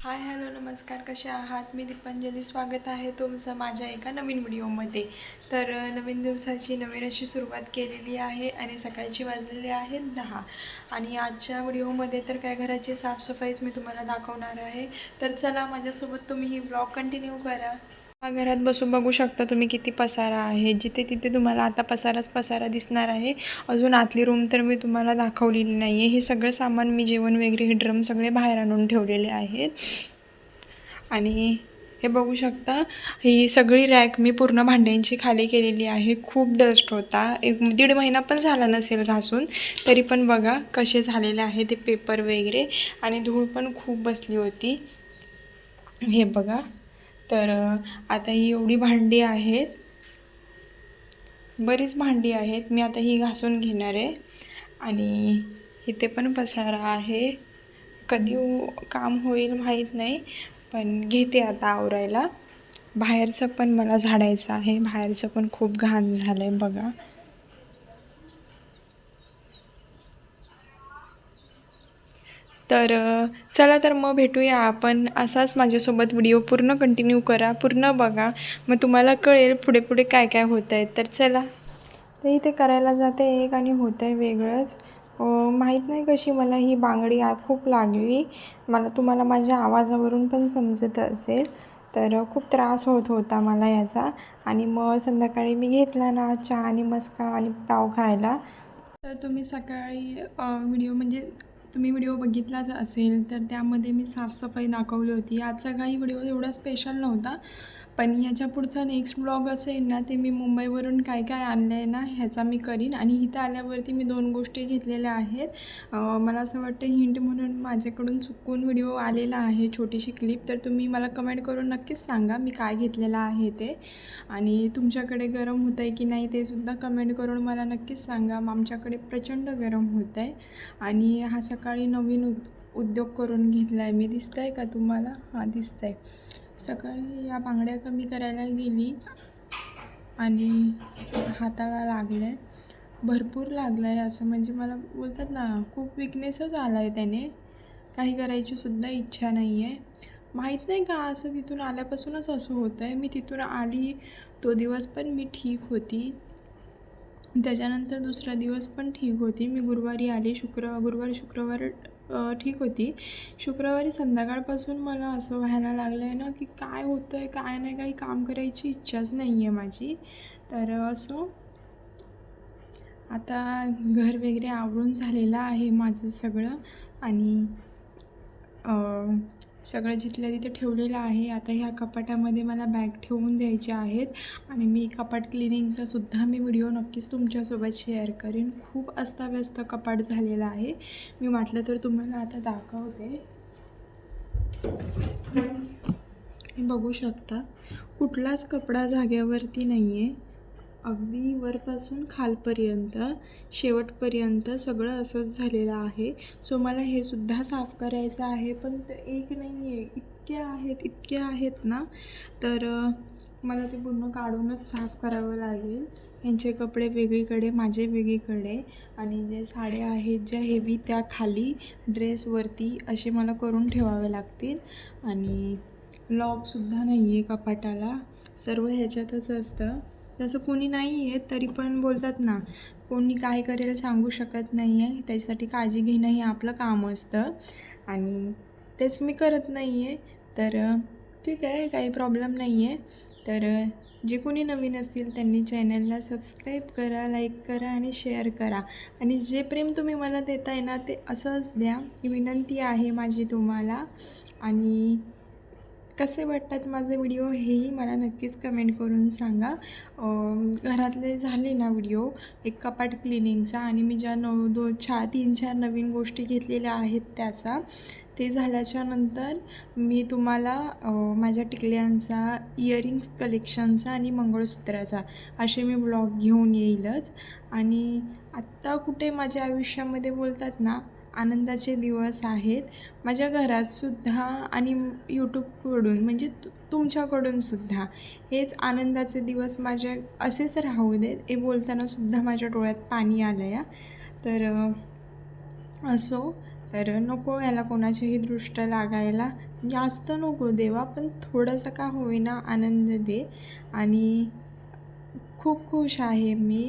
Hi hello नमस्कार. कसे आहात? मी दीपांजली. स्वागत आहे तुमचं माझ्या एका नवीन व्हिडिओमध्ये. तर नवीन दिवसाची नवीन अशी सुरुवात केलेली आहे आणि सकाळची वाजलेली आहेत दहा. आणि आजच्या व्हिडिओमध्ये तर काय घराची साफसफाईच मी तुम्हाला दाखवणार आहे. तर चला माझ्यासोबत तुम्ही ही ब्लॉग कंटिन्यू करा. हा घरात बसून बघू शकता तुम्ही किती पसारा आहे. जिथे तिथे तुम्हाला आता पसाराच पसारा दिसणार आहे. अजून आतली रूम तर मी तुम्हाला दाखवलेली नाही आहे हे सगळं सामान मी जेवण वगैरे हे ड्रम सगळे बाहेर आणून ठेवलेले आहेत. आणि हे बघू शकता ही सगळी रॅक मी पूर्ण भांड्यांची खाली केलेली आहे. खूप डस्ट होता. एक दीड महिना पण झाला नसेल घासून तरी पण बघा कसे झालेले आहे ते पेपर वगैरे. आणि धूळ पण खूप बसली होती. हे बघा. तर आता ही एवढी भांडी आहेत. बरीच भांडी आहेत. मी आता ही घासून घेणार आहे. आणि इथे पण पसारा आहे. कधी काम होईल माहीत नाही पण घेते आता आवरायला. बाहेरचं पण मला झाडायचं आहे. बाहेरचं पण खूप घाण झालं आहे बघा. तर चला तर मग भेटूया आपण. असाच माझ्यासोबत व्हिडिओ पूर्ण कंटिन्यू करा पूर्ण बघा. मग तुम्हाला कळेल पुढे पुढे काय काय होत आहे तर चला. तर इथे करायला जाते एक आणि होतं आहे वेगळंच. माहीत नाही कशी मला ही बांगडी खूप लागली. मला तुम्हाला माझ्या आवाजावरून पण समजत असेल. तर खूप त्रास होत होता मला याचा. आणि मग संध्याकाळी मी घेतला ना चहा आणि मस्का आणि पाव खायला. तर तुम्ही सकाळी व्हिडिओ म्हणजे तुम्ही व्हिडिओ बघितलाच असेल तर त्यामध्ये मी साफसफाई दाखवली होती. आजचा काही व्हिडिओ एवढा स्पेशल नव्हता. पण ह्याच्या पुढचा नेक्स्ट ब्लॉग असेल ना ते मी मुंबईवरून काय काय आणलं आहे ना ह्याचा मी करीन. आणि इथं आल्यावरती मी दोन गोष्टी घेतलेल्या आहेत. मला असं वाटतं हिंट म्हणून माझ्याकडून चुकून व्हिडिओ आलेला आहे छोटीशी क्लिप तर तुम्ही मला कमेंट करून नक्कीच सांगा मी काय घेतलेलं आहे ते. आणि तुमच्याकडे गरम होतं आहे की नाही ते सुद्धा कमेंट करून मला नक्कीच सांगा. आमच्याकडे प्रचंड गरम होत आहे आणि हा सकाळी नवीन उद उद्योग करून घेतला आहे मी दिसतं आहे का तुम्हाला? हां दिसतं आहे सकाळी या बांगड्या कमी करायला गेली आणि हाताला लागलं आहे भरपूर लागलं आहे असं म्हणजे मला बोलतात ना खूप विकनेसच आला आहे त्याने. काही करायची सुद्धा इच्छा नाही आहे माहीत नाही का असं तिथून आल्यापासूनच असं होतं आहे मी तिथून आली तो दिवस पण मी ठीक होती. त्याच्यानंतर दुसरा दिवस पण ठीक होती. मी गुरुवारी आली शुक्र गुरुवारी शुक्रवार ठीक होती. शुक्रवारी संध्याकाळपासून मला असं व्हायला लागलं आहे ना की काय होतं आहे काय नाही काही काम करायची इच्छाच नाही आहे माझी. तर असं आता घर वगैरे आवरून झालेलं आहे माझं सगळं. आणि सगळं जिथल्या तिथे ठेवलेलं आहे आता ह्या कपाटामध्ये मला बॅग ठेवून द्यायच्या आहेत आणि मी कपाट क्लिनिंगचा सुद्धा मी व्हिडिओ नक्कीच तुमच्यासोबत शेअर करेन. खूप अस्ताव्यस्त कपाट झालेला आहे. मी वाटलं तर तुम्हाला आता दाखवते. बघू शकता कुठलाच कपडा जाग्यावरती नाही आहे अगदी वरपासून खालपर्यंत शेवटपर्यंत सगळं असंच झालेलं आहे. सो मला हे सुद्धा साफ करायचं आहे पण ते एक नाही आहे इतके आहेत इतके आहेत ना? तर मला ते पूर्ण काढूनच साफ करावं लागेल. यांचे कपडे वेगळीकडे माझे वेगळीकडे. आणि जे साड्या आहेत ज्या हेवी त्या खाली ड्रेसवरती असे मला करून ठेवावे लागतील. आणि लॉकसुद्धा नाही आहे कपाटाला. सर्व ह्याच्यातच असतं. तसं कोणी नाही आहे तरी पण बोलतात ना कोणी काय करेल सांगू शकत नाही आहे त्याच्यासाठी काळजी घेणं हे आपलं काम असतं. आणि तेच मी करत नाही आहे तर ठीक आहे काही प्रॉब्लेम नाही आहे तर जे कोणी नवीन असतील त्यांनी चॅनलला सबस्क्राईब करा लाईक करा आणि शेअर करा. आणि जे प्रेम तुम्ही मला देताय ना ते असंच द्या. ही विनंती आहे माझी तुम्हाला. आणि कसे वाटतात माझे व्हिडिओ हेही मला नक्कीच कमेंट करून सांगा. घरातले झाले ना व्हिडिओ एक कपाट क्लिनिंगचा आणि मी ज्या नऊ दोन चार तीन चार नवीन गोष्टी घेतलेल्या आहेत त्याचा ते झाल्याच्यानंतर मी तुम्हाला माझ्या टिकल्यांचा इयरिंग्स कलेक्शनचा आणि मंगळसूत्राचा असे मी ब्लॉग घेऊन येईलच. आणि आत्ता कुठे माझ्या आयुष्यामध्ये बोलतात ना आनंदाचे दिवस आहेत. माझ्या घरातसुद्धा आणि यूट्यूबकडून म्हणजे तु हेच आनंदाचे दिवस माझ्या असेच राहू देत. हे बोलतानासुद्धा माझ्या डोळ्यात पाणी आलं या तर असो तर नको याला कोणाच्याही दृष्ट लागायला. जास्त नको देवा पण थोडंसं का होईना आनंद दे. आणि खूप खुश आहे मी.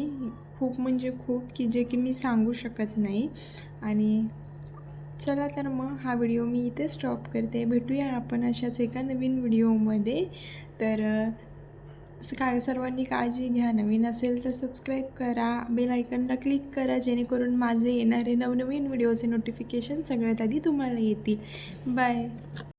खूप म्हणजे खूप की जे की मी सांगू शकत नाही. आणि चला तर मग हा व्हिडिओ मी इथे स्टॉप करते. भेटूया आपण अशाच एका नवीन व्हिडिओमध्ये. तर काय सर्वांनी काळजी घ्या. नवीन असेल तर सबस्क्राईब करा. बेल आयकनला क्लिक करा. जेणेकरून माझे येणारे नवनवीन व्हिडिओचे नोटिफिकेशन सगळ्यात आधी तुम्हाला येतील. बाय